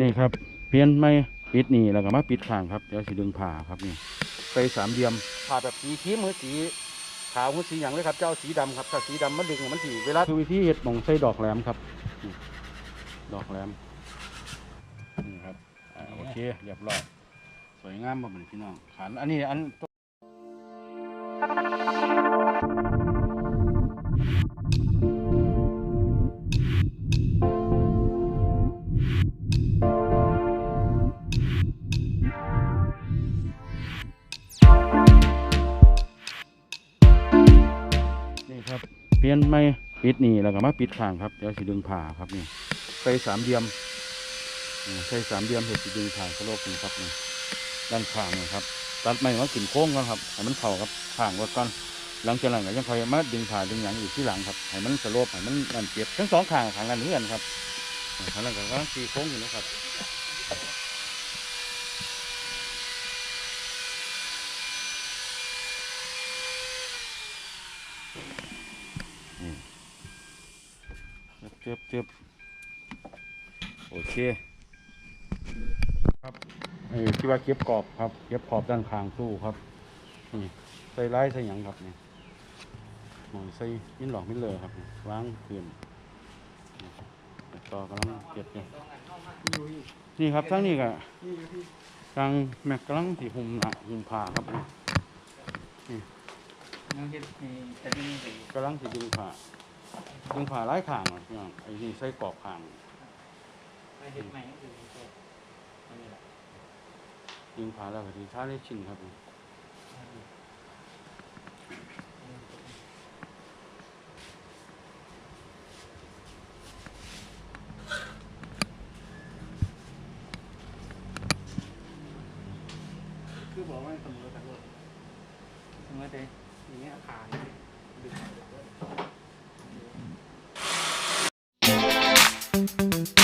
นี่ครับเปลี่ยนไม่ปิดนี่แล้วก็มาปิดข้างครับเดี๋ยวสิดึงผ่าครับนี่ไปสามเหลี่ยมผ่าแบบสีครีมมือสีขาวมือสีอย่างเลยครับ เจ้าสีดำครับถ้าสีดำมันดึงมันสีเวลาคือวิธีเห็ดหมองใส่ดอกแหลมครับนี่ดอกแหลมนี่ครับอ่าโอเคเรียบร้อยสวยงามบ่เหมือนพี่น้องขันอันนี้อันนี่ ยนไม่ปิดนี่แล้วก็มาปิดข้างครับเดี๋ยวสิดึงผ่าครับนี่ใส่สามเหลี่ยมใส่สามเหลี่ยมเห็ดสิดึงผ่าสโลกนี่ครับนี่ด้านข้างนี่ครับตัดไม้มากินโค้งก่อนครับให้มันเข้าครับข้างไว้ก่อนหลังจากนั้นก็ยังคอยมาดึงผ่าดึงหยังอีกที่หลังครับให้มันสโลปให้มันนั่นเก็บทั้งสองข้างข้างนั้นเพื่อนครับข้างนั้นก็กำลังตีโค้งอยู่นะครับ บเจ็บโอเค ครับไอ้ที่ว่าเก็บกรอบครับ เก็บขอบด้านข้างตู้ครับนี่ใส่ไล่ใส่หยังครับนี่หมองใส่มินหลอกมินเลอครับนี่ล้างคืนนี่ต่อกำลังเก็บอยู่นี่ครับทั้งนี้ก็ทางแม็กกำลังสีหุ่มหนะหุ่มผ่าครับนี่ยังเฮ็ดให้แต่นี่ไปกำลังสีดึงผ่า ยังผ่าไร้ขางอะพี่น้องไอ้นี่ใส่กรอบขางไปเฮ็ดใหม่ก็คือเฮ็ดอันนี้แหละยิงผ่าแล้วก็ดีท่าได้ชินครับ คือบอกว่าเสมอกันเลยเสมอแต่อย่างเงี้ยขาดดึง นี่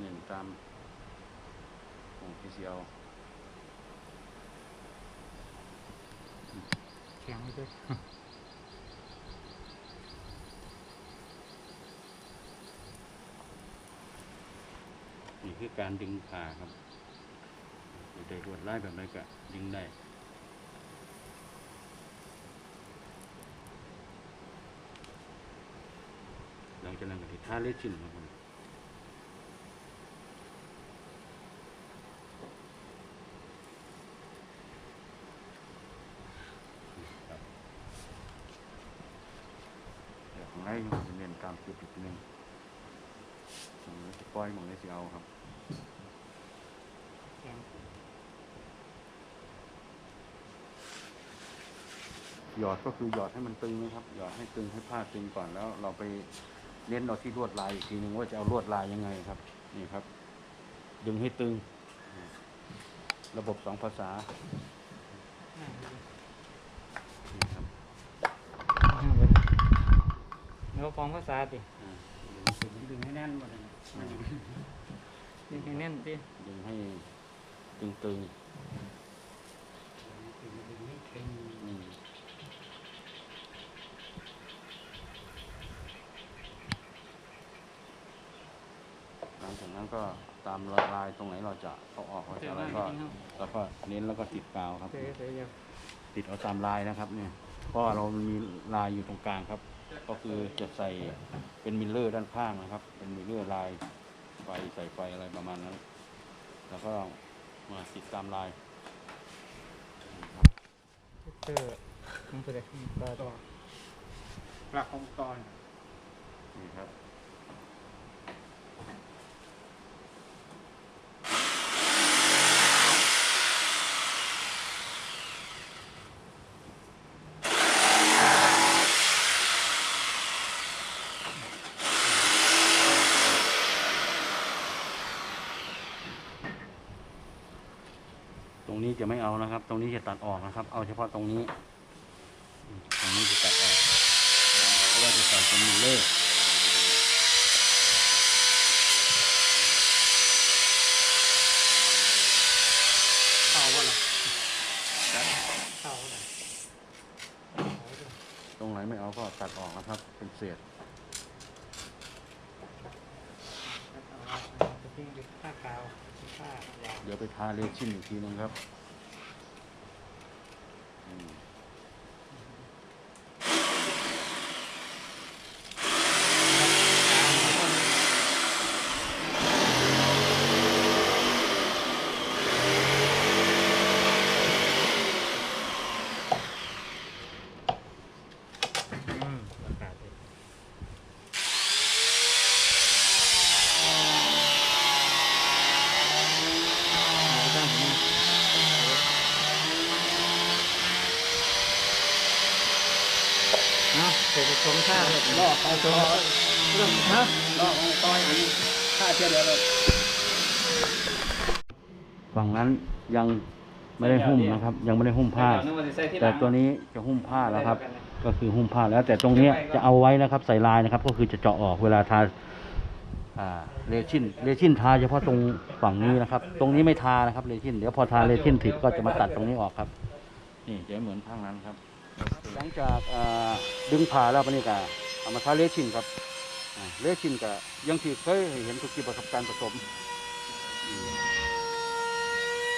เน้นตามของพีซีเอแข็งไม่ด้วยนี่คือการดึงขาครับอยู่ได้รวดไล่แบบไรก็ดึงได้หลังจากนั้นก็ที่ท่าเล็ดชิ้นครับผม จุดอีกทีหนึงหมองเลยสิ ปล่อยหมองเลยสิเอาครับแข็งหยอดก็คือหยอดให้มันตึงนะครับ หยอดให้ตึงให้ผ้าตึงก่อนแล้ว เราไปเน้นเอาที่ลวดลายอีกทีหนึ่งว่าจะเอาลวดลายยังไงครับ นี่ครับ ดึงให้ตึง ระบบสองภาษาอ่านี่ครับเนื้อฟองภาษาติอ่าดึงให้แน่นหมดเลย ดึงให้แน่นติดึงให้ตึงตึงอืมหลังจากนั้นก็ตามลายตรงไหนเราจะเอาออกเราเจจะออะไรว่าก็จริงครับแล้วก็เน้นแล้วก็ติดกาวครับเจอเจออยู่ติดเอาตามลายนะครับเนี่ยเพราะว่าเรามีลายอยู่ตรงกลางครับ ก็คือจะใส่เป็นมิลเลอร์ด้านข้างนะครับ เป็นมิลเลอร์ลายไฟใส่ไฟอะไรประมาณนั้น แล้วก็มาติดตามลายนะครับเจอมันเป็นอะไรต่อหลักของกรนี่ครับ จะไม่เอานะครับ ตรงนี้จะตัดออกนะครับ เอาเฉพาะตรงนี้อืมตรงนี้จะตัดออก เพราะว่าจะใส่เป็นมิลเลอร์เข่าวะล่ะเข่าวะตรงไหนไม่เอาก็ตัดออกนะครับ เป็นเศษจะทิ้งดิผ้ากาวผ้ายาวเดี๋ยวไปทาเรชินอีกทีนึงครับอืม อืมอากาศดีเอาตั้งหัวเนาะเสร็จผสมข้าวเลยลอกเอาตัวเรื่องฮะลอกเอาต้อยอันนี้ฆ่าเชื้อเดียวเลยฝั่งนั้นยังไม่ได้หุ้มนะครับ ยังไม่ได้หุ้มผ้านึกว่าจะใส่ที่หแต่ลังตัวนี้จะหุ้มผ้าแล้วครับ ก็คือหุ้มผ้าแล้ว แต่ตรงเนี้ยจะเอาไว้นะครับ ใส่ลายนะครับ ก็คือจะเจาะออกเวลาทาอ่าเรชินเรชินทาเฉพาะตรงฝั่งนี้นะครับ ตรงนี้ไม่ทานะครับเรชินเดี๋ยวพอทาเรชินติดก็จะมาตัดตรงนี้ออกครับนี่จะเหมือนข้างนั้นครับ หลังจากอ่าดึงผ่าแล้วปนี่ก็ เอามาทาเรชินครับเรชินก็ยังที่เคยเห็นทุกทีประสบการณ์ผสม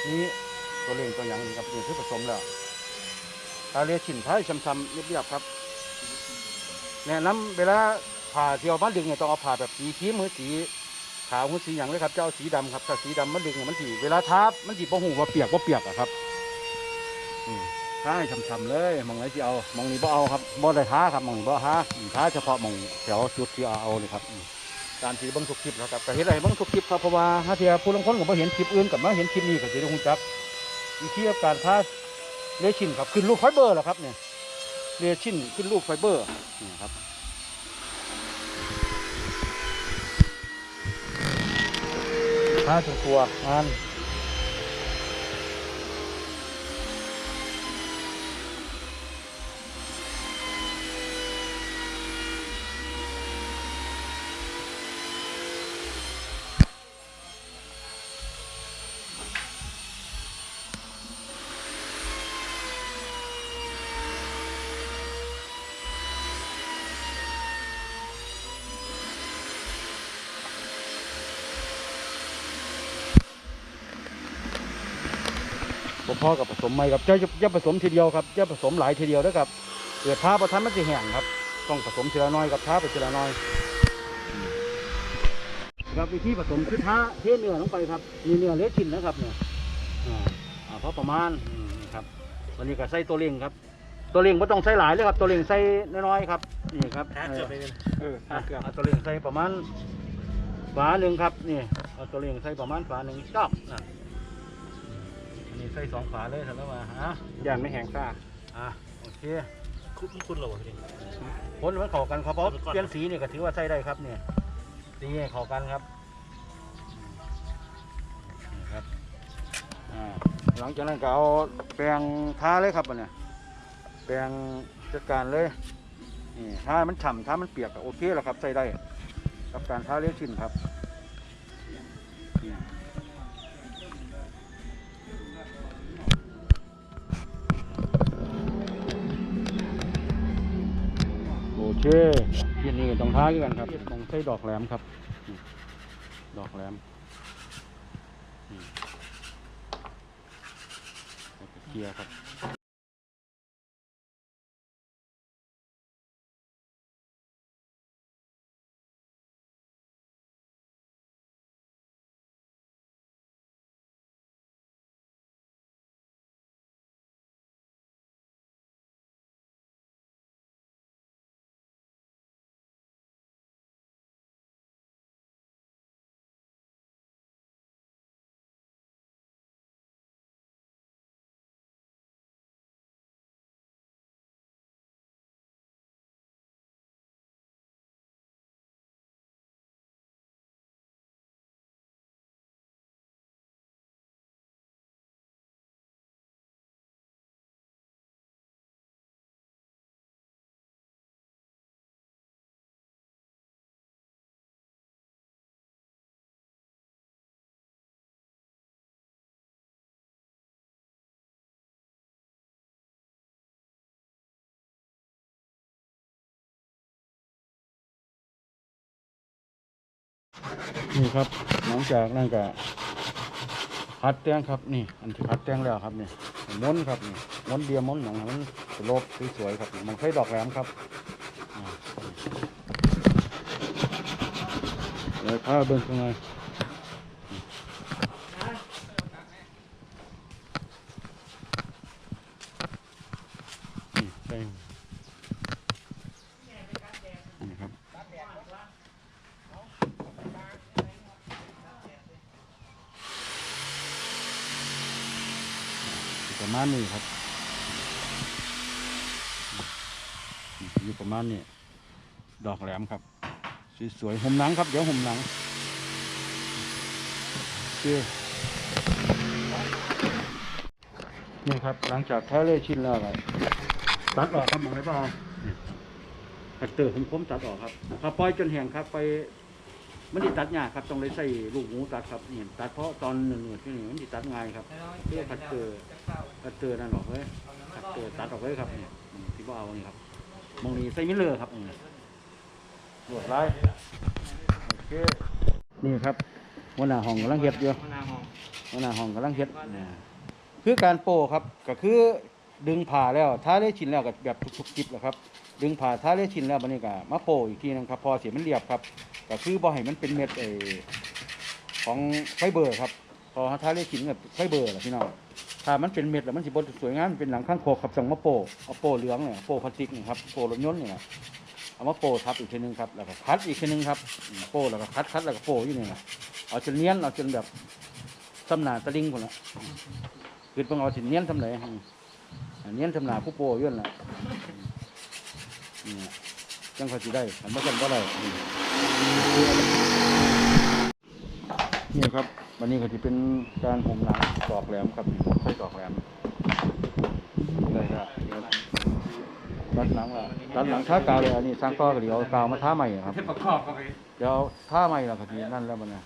นี่ตัวเล่งตัวหยังนี่ครับนี่คือผสมแล้วทาเรียชินท้ายช้ำๆเรียบๆครับแนะนำเวลาผ่าเที่ยวมาดึงเนี่ยต้องเอาผ่าแบบสีครีมหรือสีขาวหรือสีอย่างเลยครับจะเอาสีดำครับถ้าสีดำมันดึงเนี่ยมันสีเวลาทับมันสีปะหูว่าเปียกว่าเปียกอะครับ อืม ท้าให้ช้ำๆเลยมองไหนที่เอามองนี้บ่เอาครับบ่ได้ท้าครับมองนี้บ่ท้าท้าเฉพาะมองแถวจุดที่เอาเอาเลยครับอืมการที่บิ่งทุกคลิปนะครับแต่เห็นอะไรบิ่งทุกคลิปครับเพราะว่าถ้าเทียผู้ลางคนก็บ่เห็นคลิปอื่นกับมาเห็นคลิปนี้ก็จะได้รู้จักวิธีการท้าเลชินครับขึ้นลูกไฟเบอร์เหรอครับเนี่ยเลชินขึ้นลูกไฟเบอร์นี่ครับห้าตัวตัวงาน พ่อกับผสมไม่ครับจะจะผสมทีเดียวครับจะผสมหลายทีเดียวด้วยครับเกิดท้าประทันมันจะแห้งครับ ต้องผสมทีละน้อยกับท้าไปทีละน้อยครับวิธีผสมคือท้าเทเนื้อลงไปครับ มีเนื้อเลชินนะครับเนี่ยอ่าอ่าพอประมาณอืมนี่ครับวันนี้ก็ใส่ตัวเร่งครับตัวเล่งไม่ต้องใส่หลายเลยครับ ตัวเล่งใส่น้อยๆครับนี่ครับถ้าเกือบไปเลยเออถ้าอะเกือบเอาตัวเล่งใส่ประมาณฝาหนึ่งครับนี่เอาตัวเล่งใส่ประมาณฝาหนึ่งจอบนะอั นนี้ใส่สองฝาเลยเสร็จแล้วมาฮะย่านไม่แห้งซ่าอะโอเคคุณคุณเหรอพี่คนมันเข้ากันครับเพราะเปลี่ยนสีนี่ก็ถือว่าใส่ได้ครับเนี่ยสีให้เข้ากันครับนี่ครับอ่าหลังจากนั้นก็เอาแปรงทาเลยครับอันเนี่ยแปรงจัดการเลยนี่ถ้ามันฉ่ำถ้ามันเปียกก็โอเคแล้วครับใส่ได้กับการทาเลี้ยชิ้นครับ โอเคยันี้ตรงทาด้วยกันครับตรงใส่ดอกแหลมครับ ดอกแหลมนี่แล้วก็เกียร์ครับ นี่ครับหลังจากนั่นก็พัดแต้งครับนี่ อันที่พัดแต้งแล้วครับนี่ม้วนครับนี่ม้วนเดียวม้วนหนังให้มันสโลบสวยๆครับมันค่อยดอกแหลมครับเลยพาเบิ่งข้างในใส่นี่ครับ ประมาณ นี้ครับ อยู่ประมาณนี้ ดอกแหลมครับ สวยๆห่มหนังครับ เดี๋ยวห่มหนังโอเคนี่ครับ หลังจากแท้เล่ชิ้นแล้วครับตัดออกครับหมอไรเปล่าตัดเตอร์ผมคมตัดออกครับพอปล่อยจนแห้งครับไป มันติตัดยากครับต้องเลยใส่ลูกหมูตัดครับนี่ตัดเพราะตอนหนึ่งๆที่นี่มันติตัดง่ายครับเพื่อคัดเกลือคัดเกลือนั่นออกเลยคัดเกลือตัดออกเลยครับเนี่ยที่ว่าเอานี่ครับมองนี้ใส่มิเลอร์ครับอืมรวดลายโอเคนี่ครับหัวหน้าห้องกำลังเฮ็ดอยู่มนาวหอมหัวหน้าห้องกำลังเฮ็ดเนี่ยคือการโปครับก็คือดึงผ่าแล้วท้าเล่ชิ้นแล้วก็แบบทุกๆจิบแหละครับ ดึงผ่าท้าเลชินแล้วบัดนี้ก็มาโป้อีกทีนึงครับ พอเสียมันเรียบครับก็คือบ่ให้มันเป็นเม็ดไอของไฟเบอร์ครับ พอท้าเลชินกับไฟเบอร์ละพี่น้องถ้ามันเป็นเม็ดแล้วมันสิบสวยงามมันเป็นหลังข้างโคกครับจังมาโปะเอาโปะเหลืองเนี่ยโปะพลาสติกนี่ครับโปะรถยนต์เนี่ยเอามาโปะทับอีกทีนึงครับแล้วก็คัดอีกทีนึงครับโปะแล้วก็คัดคัดแล้วก็โปะอยู่นี่นะเอาจนเนียนเอาจนแบบสำหนาตะลิงคนละคือต้องเอาสิเนียนทำไหนเนียนทำหนาผู้โปยื่นละ จังเขาสิได้ทำมาจังก็ได้นี่ครับวันนี้ก็จะเป็นการห่มหนังดอกแหลมครับใช้ดอกแหลมเลยครับรัดหลังละรัดหลังท่ากาวเลยอันนี้สร้างก้อก็เดี๋ยวกาวมาท่าใหม่ครับเทปประกอบเข้าไปเดี๋ยวท่าใหม่ละก็ทีนั่นแล้วมันนะ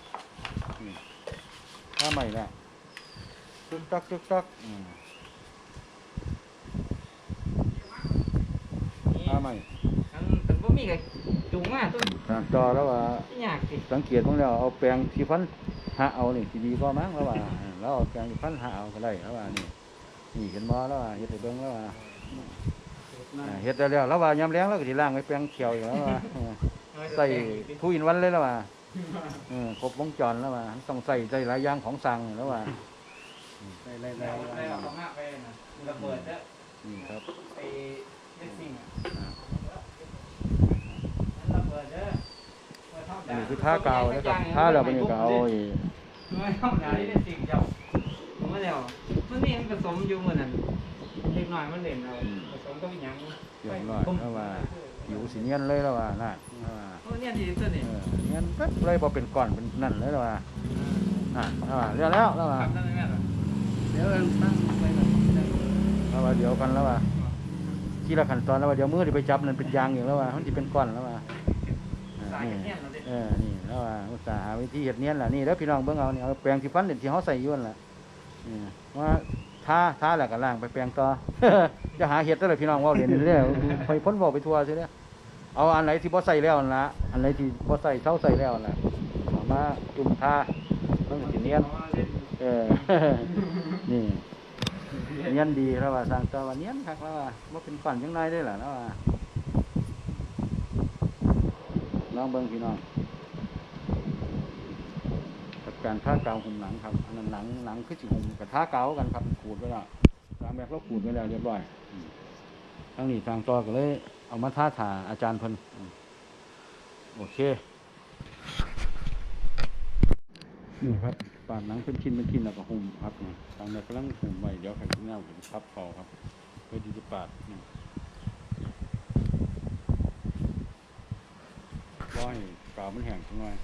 ท่าใหม่ละตึกตักตึกตักอืม ท่าใหม่อันแต่บ่มีไงจุงมากต้นทางจอแล้วว่ายากสิสังเกตบ้างแล้วเอาแปรงสีฟันหาเอานี่สีดีก็มั้งแล้วว่าแล้วเอาแปรงสีฟันหาเอาก็ได้แล้วว่านี่นี่เห็นบ่แล้วว่าเฮ็ดให้เบิ่งแล้วว่าอ่าเฮ็ดได้แล้วแล้วว่ายามแรงแล้วก็สิล้างไว้แปรงเขียวอีกแล้วว่าเออใส่ทุอินวันเลยแล้วว่าเออครบวงจรแล้วว่าต้องใส่ใส่หลายอย่างของสั่งแล้วว่าได้ได้ได้ได้ออกมาไปนะระเบิดแล้วนนี่ครับไอ้เล่นซิ่ง อะอันนี้คือท่ากาวนะครับท่าแล้วมันก็เอาไอ้ไม่ธรรมดาที่เล่นซิ่งเจ้าผมว่าแล้วมันมีผสมอยู่เหมือนนั้นเล็กน้อยมันเล่นเอาผสมก็มีหยังเรียบร้อยแล้วว่าผิวสีเนียนเลยแล้วว่าน่ะแล้วว่าโอ้เนี่ยดีตัวนี้เออเนียนปั๊บเลยพอเป็นก้อนเป็นนั่นเลยแล้วว่าอะแล้วว่าเรียบแล้วแล้วว่าทำได้ไหมล่ะเดี๋ยวเราตั้งไปก่อนแล้วว่าเดี๋ยวกันแล้วว่า ที่ละขั้นตอนแล้วว่าเดี๋ยวมือที่ไปจับนั่นเป็นยางอยู่แล้วว่ามันที่เป็นก้อนแล้วว่านี่เนี่ยเราเด็ดเออนี่แล้วว่าอุตสาหาวิธีเฮ็ดเนี้ยนล่ะนี่แล้วพี่น้องเบิ่งเอาเนี่เอาแปรงที่ฟันเด็ดที่เขาใส่ยวนนล่ะว่าทาทาแหล้วก็ล้างไปแปรงต่อจะหาเห็ดได้เลยพี่น้องว่าเรียนเรื่อยไปพ้นบอกไปทัวร์ซิเนี่ยเอาอันไหนที่บ่ใส่แล้วน่ะอันไหนที่บ่ใส่เท่าใส่แล้วน่ะมาจุ่มท่ามันก็สิเนียนเออ เนียนดีแล้วว่าสร้างตัวว่าเนียนคักแล้วว่าบ่เป็นฝันจังไดได้ล่ะแล้วว่าลองเบิ่งพี่น้องกับการท่าเกาหุ่มหนังครับอันนั้นหนังหนังคือสิหุ่มกับท่าเกากันครับขูดไว้แล้วตามแบบเราขูดไว้แล้วเรียบร้อยทั้งนี้ทางต่อก็เลย เอามาท่าถาอาจารย์เพิ่นโอเคนี่ครับ ปาดหนังเป็นชิ้นเป็นชิ้นแล้วก็หุ่มครับนี่ทางนี้กำลังหุ่มไว้เดี๋ยวใครที่แนวเป็นพับเขาครับ เพื่อที่จะปาดนี่ร้อยกาวมันแห้งสักหน่อย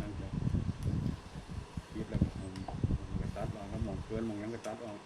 นั่นยิบแล้วห่มกระตัดออกครับหมองเกินมองยังกระตัดออก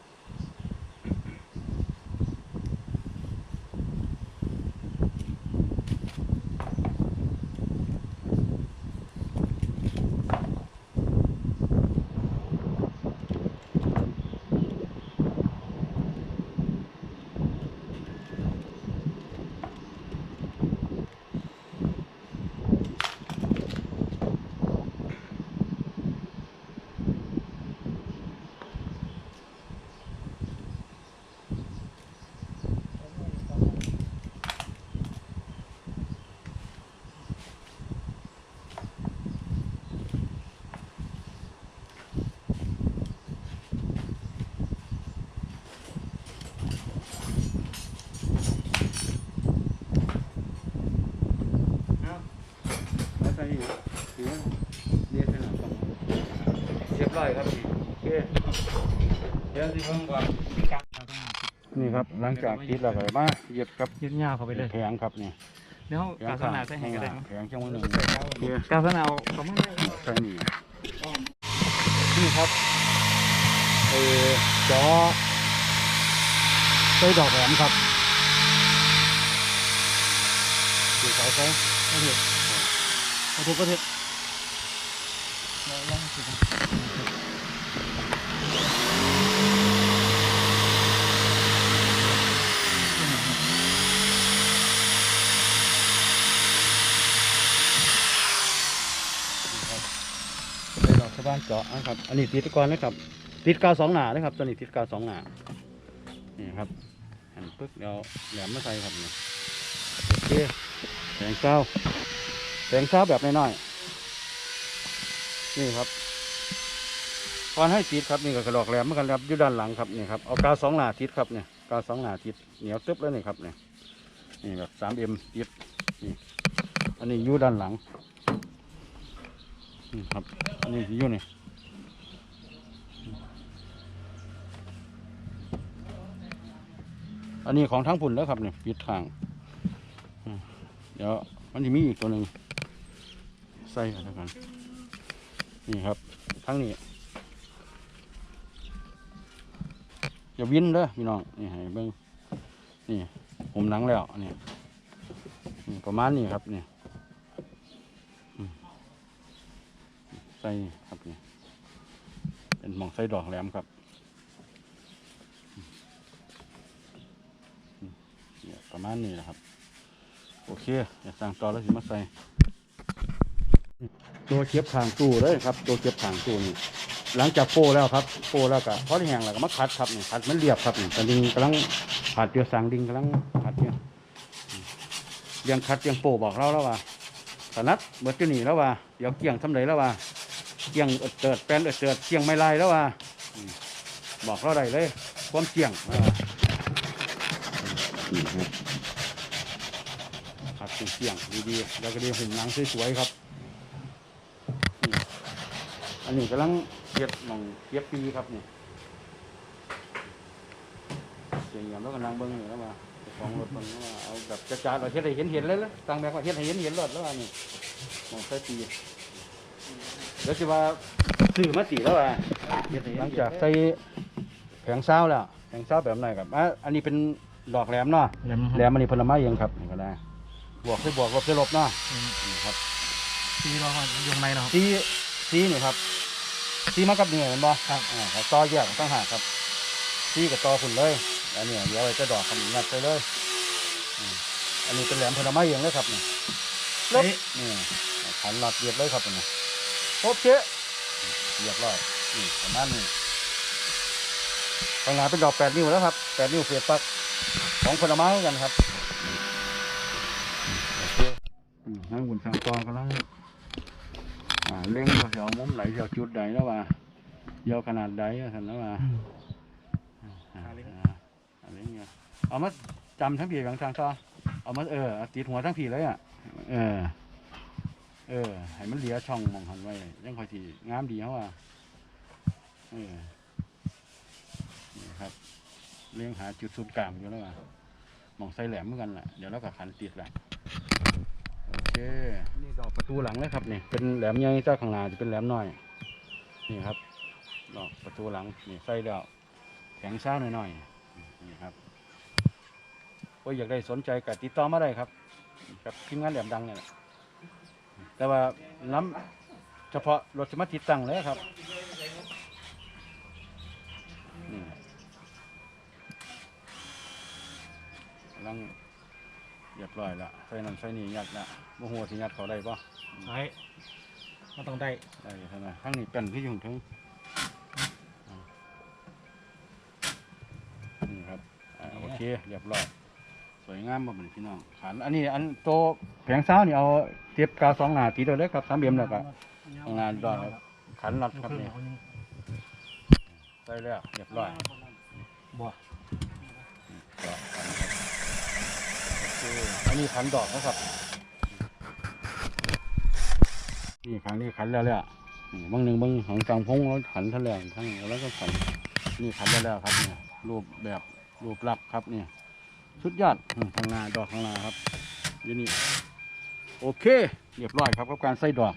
แล้วใส่ถือเรียกให้หน่อยก่อนเรียบร้อยครับพี่โอเคเดี๋ยวสิเพิ่งก่อนนี่ครับหลังจากติดแล้วก็มาเย็บครับยืดยาวเข้าไปเลยแผงครับนี่เดี๋ยวแผกางสนาใส่ให้ก็ได้แผงช่วงหนึ่งโอเคกาสนาเอาเขาไม่ได้ใส่นี่นี่ครับเออจอใส่ดอกแหลมครับดูสายใส่ไม่เห็นเอาทุกประเทศเป็นดอ กาวบ้านเจาะนะครับ อันนี้ติดก่อนนะครับ ติดกาวสองหนานะครับตัวนี้ติดกาวสองหนานี่ครับหันปึ๊กเดี๋ยวแหลมมาใส่ครับนี่โอเคแสงเช้าแสงเช้าแบบน้อยๆนี่ครับตอนให้ติดครับนี่ก็กระดอกแหลมเหมือนกันครับอยู่ด้านหลังครับนี่ครับเอากาวสองหนาติดครับเนี่ยกาวสองหนาติดเหนียวตึ๊บเลยนี่ครับเนี่ยนี่แบบสามเอ็มติดนี่อันนี้อยู่ด้านหลัง นี่ครับ อันนี้สิอยู่นี่อันนี้ของทั้งผุนแล้วครับเนี่ยปิดทางเดี๋ยวมันจะมีอีกตัวหนึ่งใส่กันแล้วกันนี่ครับทั้งนี้อย่าวินเด้อพี่น้องนี่ให้เบิ่งนี่ผมหนังแล้วนี่นี่ประมาณนี้ครับนี่ ใส่ครับนี่เป็นหมองใส่ดอกแหลมครับเนี่ยประมาณนี้แหละครับ โอเคอยากสั่งต่อแล้วสิมาใส่ ตัวเก็บทางตู้เลยครับ ตัวเก็บทางตู้นี่หลังจากโป้แล้วครับโป้แล้วก็พอที่แห้งแล้วก็มาคัดครับนี่คัดมันเรียบครับนี่ตอนนี้กำลังผัดเดียวสางดิงกำลังผัดเนี่ยอืมเรียังคัดเรียังโป้บอกเราแล้วว่าคัดนัดเบิดอยู่นี่แล้วว่าเดี๋ยวเกี่ยงทำไรแล้วว่า เกียงเอิดเติดแปลนเอิดเติดเกี่ยงไม่ลายแล้วว่าบอกเราได้เลย ความเกียงว่านี่ครับเกียงดีๆแล้วก็ดีหุ่มหนังสวยๆครับอันนี้กำลังเก็บมองเก็บปีครับนี่เสียงอย่างแล้วกำลังเบิ้งอยู่แล้วว่าของรถเบิ้งว่าเอาแบบจะจ่าเราเฮ็ดให้เห็นเห็นเลยลยตั้งแบบว่าเฮ็ดให้เห็นเห็นรถแล้วว่านี่มองใส่ปี แล้วสิว่าซื้อมาตีแล้วว่าหลังจากใส่แผงเช้าแล้วแผงเช้าแบบไหนครับอะอันนี้เป็นดอกแหลมเนาะแล้วมันแหลมอันนี้ผลไม้เองครับนี่ก็ได้บวกใส่บวกลบใส่ลบเนาะนี่ครับตีเราอยู่ในเนาะซีซีนี่ครับซีมากับเหนื่อยเห็นบ่ครับ อ่าครับต่อแยกตั้งหากครับซีกับต่อฝุ่นเลยอันนี้เดี๋ยวไว้จะดอกคำงัดไปเลยอืมอันนี้เป็นแหลมผลไม้เองเลยครับนี่ลบนี่ขันหลอดเรียบเลยครับนี่ โอเคเรียบร้อยนี่ประมาณนี้ข้างหน้าเป็นดอกแปดนิ้วแล้วครับแปดนิ้วเสียบปลักของผลไม้กันครับโอเคอืมนั่งบุญสังกรกำลังอ่าเล่งว่าจะเอามุมไหนจะเอาจุดใดแล้วว่าเยาวขนาดใดอะท่านแล้วว่าอ่าอ่าอะไรเงี้ยเอามาจำทั้งผีบางทางซอเอามาเออติดหัวทั้งผีเลยอะเออ เออ ให้มันเหลียช่องมองหันไว้ยังคอยทีงามดีเขาว่าเออนี่ครับเลี้ยงหาจุดศูนย์กลางอยู่แล้วว่ามองใส่แหลมเหมือนกันแหละเดี๋ยวเราก็ขันติดแหละโอเคนี่ดอกประตูหลังเลยครับนี่เป็นแหลมใหญ่เจ้าข้างหน้าจะเป็นแหลมน้อย นี่ครับดอกประตูหลังนี่ใส่ดอกแข็งช้าหน่อยๆนี่ครับก็อยากได้สนใจก็ติดต่อมาได้ครับ กับทีมงานแหลมดังเนี่ย แหละแต่ว่าน้ำเฉพาะรถจะมาติดตั้งเลยครับนี่กำลังเรียบร้อยละไฟนั่นไฟนี่ยัดละโมโหสิยัดเขาได้ปะใช่มันต้องได้ได้ใช่ไหมข้างนี้เป็นที่อยุ่งถึงอ่านี่ครับอ่าโอเคเรียบร้อยส วยงามบ่เหมือนพี่น้องขันอันนี้อันโตแผงเช้านี่เอาเทียบกาวสองหนาตีตัวเล็กครับสามเบียมแล้วก็ทำงานดอกครับขันน็อตครับนี่ใส่แล้วเรียบร้อยบ่ดอกขันครับโอเคอันนี้ขันดอกนะครับ นี่ครั้งนี้ขันแล้วแล้วนี่บางหนึ่งบางของจังพงแล้วขันทะแหลงทั้งแล้วก็ขันนี่ขันแล้วแล้วครับเนี่ยรูปแบบรูปลักษณ์ครับเนี่ย สุดยอดอืมข้างหน้าดอกข้างหน้าครับอยี่นี่โอเค เรียบร้อยครับกับการใส่ดอก